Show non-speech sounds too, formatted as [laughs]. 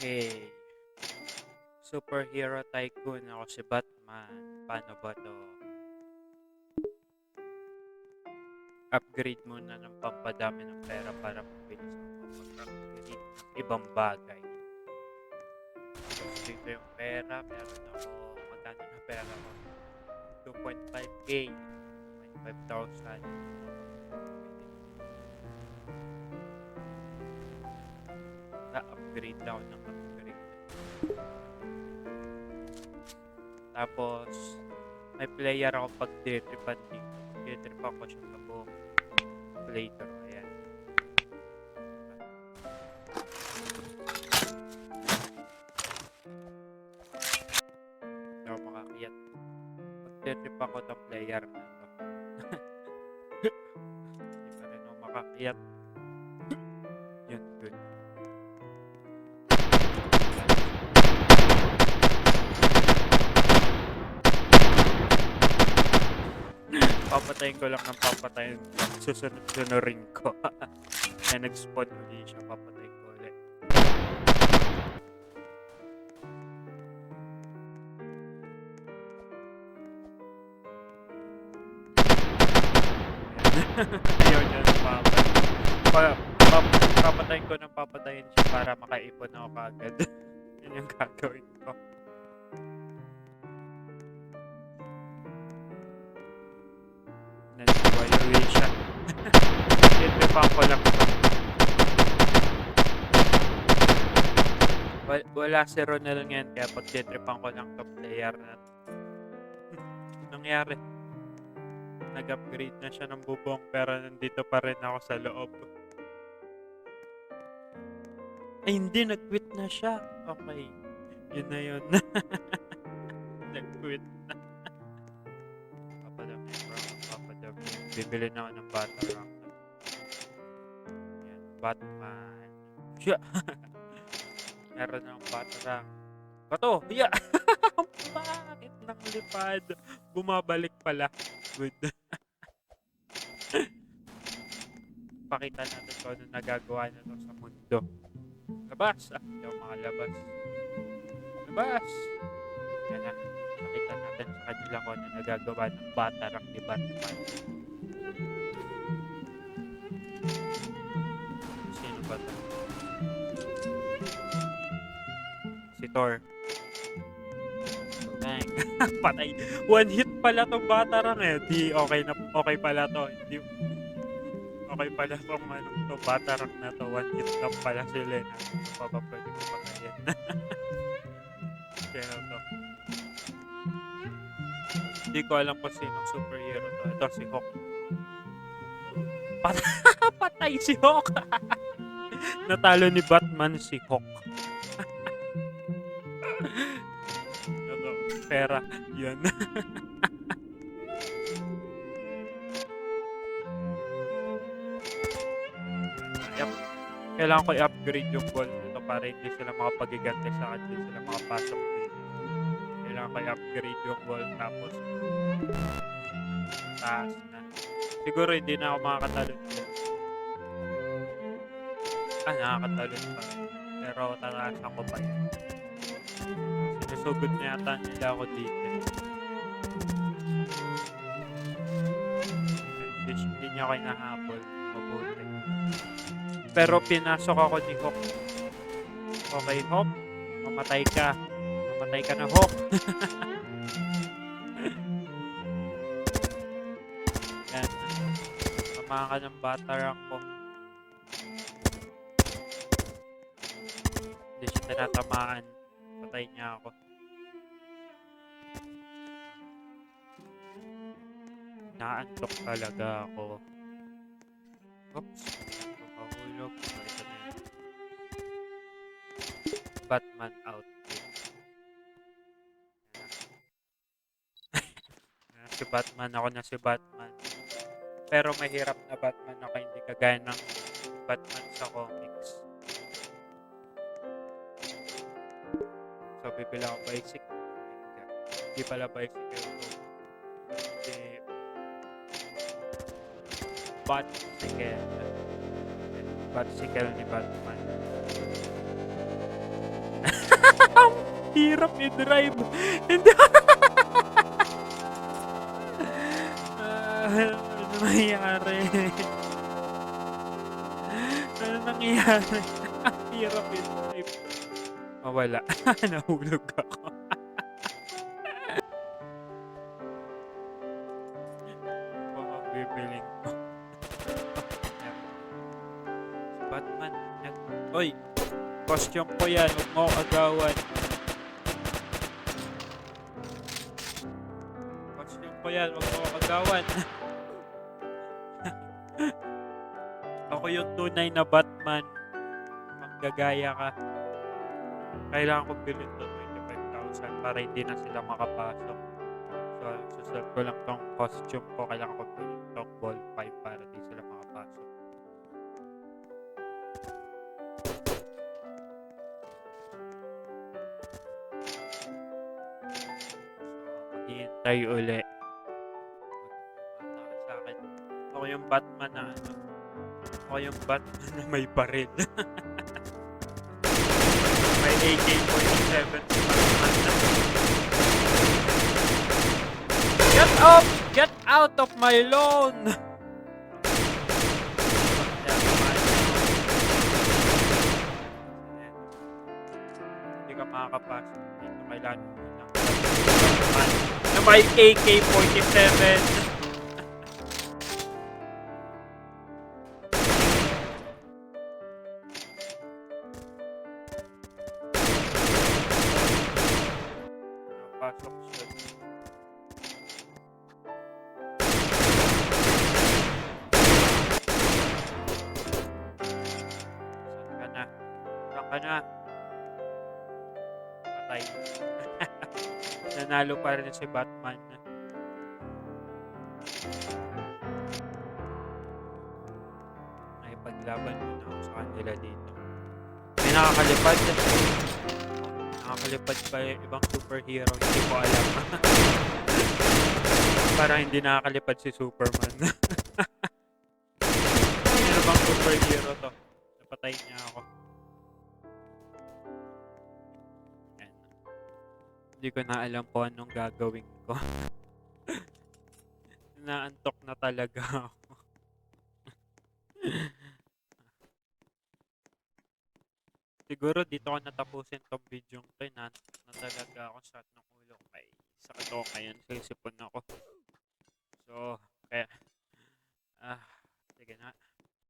Okay. Superhero Tycoon. Ako si Batman. Paano ba to? Upgrade muna ng pampadami ng pera para mabilis ako mag-upgrade ng ibang bagay. Tapos dito yung pera. Meron ako, magkano na pera ko? 2.5k. 25,000. Na-upgrade ako ng upgrade. Tapos, may player ako pag detripan dito. Detripan ko siya sa buong playthrough. Ayan. Hindi ako makakiyat. Pag itong player na to. [laughs] Hindi pa rin ako. Papatayin ko lang ng papatayin susunod-sunurin ko. [laughs] Na nag-spawn uli siya papatayin ko ulit. [laughs] Ayun yun papatay pa, pa, papatayin ko ng papatayin siya para makaipon ako kagad. [laughs] Yun yung gagawin ko Nag-wire siya. Itipan ko lang ito. Wal- Wala si Ronel ngayon kaya pag titripan ko lang to player na. [laughs] Nangyari. Nag-upgrade na siya ng bubong pero nandito pa rin ako sa loob. Ay hindi, nag-quit na siya. Okay. Yun na yun. [laughs] nag-quit Bibili na ako ng Batarang. Yan, Batman. Siya! [laughs] Meron ng Batarang. Bato! Hiya! [laughs] Bakit nang lipad? Bumabalik pala. Good. [laughs] Pakita natin kung ano nagagawa na to sa mundo. Labas! Ah, hindi ako makalabas. Labas! Yan na. Pakita natin sa kanila kung ano nagagawa ng Batarang ni Batman. Sino ba to? Si Thor. Bang. [laughs] Patay. One hit pala tong Batarang eh. Di okay na okay pala to. Di okay pala tong manong to Batarang na to. One hit lang pala sila. [laughs] Ano pa ba pwede ko patayin? Sino to? Hindi ko alam kung sinong superhero to. Ito si Hawk. Pat [laughs] Patay si Hawk! [laughs] Natalo ni Batman si Hawk. Ito, [laughs] pera. Yan. yep. Kailangan ko i-upgrade yung gold nito para hindi sila makapagigante sa akin. Sila makapasok dito. Kailangan ko i-upgrade yung gold tapos taas. Siguro hindi na ako makakatalon. Ah, nakakatalon pa. Pero tataasan ko pa yan. Sinusugod na yata nila ako dito. Hindi, hindi niya ako inahabol. Mabuti. Pero pinasok ako ni Hawk. Okay, Hawk. Mamatay ka. Mamatay ka na, Hawk. [laughs] Ka ng batarang ko. Hindi siya tinatamaan. Patay niya ako. Naantok talaga ako. Oops. Mahulog. Ito na. Batman. [laughs] Ayan. si Batman. Ako na si Batman. Pero mahirap na Batman ako. Hindi kagaya ng Batman sa comics. So, bibila ako bicycle. Hindi pala bicycle to. Hindi. Batcycle. Batcycle ni Batman. [laughs] Hirap i-drive. Hindi. [laughs] Ano nangyari? [laughs] Hirap i-drive. Mawala. [laughs] Nahulog ako. [laughs] Baka bibiling ko. Batman. Nag... Oy! Costume ko yan. Huwag mo agawan. Costume ko yan. Huwag mo agawan. Ako yung tunay na Batman. Manggagaya ka. Kailangan ko bilhin to 25,000 para hindi na sila makapasok. So, susot ko lang tong costume ko. Kailangan ko bilhin tong ball 5 para di sila makapasok. So, maghihintay uli. Ako yung Batman [laughs] na may baril. [laughs] may AK-47 si Batman na. Get up! Get out of my lawn! Hindi ka makakapasok dito. Kailangan mo na may AK-47. Na? Patay. [laughs] Nanalo pa rin si Batman. Nakipaglaban muna ako sa kanila dito. May nakakalipad. Nakakalipad pa yung ibang superhero. Hindi ko alam. [laughs] Para hindi nakakalipad si Superman. [laughs] Sino bang superhero to? Napatay niya ako. Hindi ko na alam po anong gagawin ko. [laughs] Naantok na talaga ako. [laughs] Siguro dito ko natapusin tong video to. Na, na talaga ako sa ng ulo kay sakit ako ngayon. Sisipon ako. So, kaya, ah, sige na.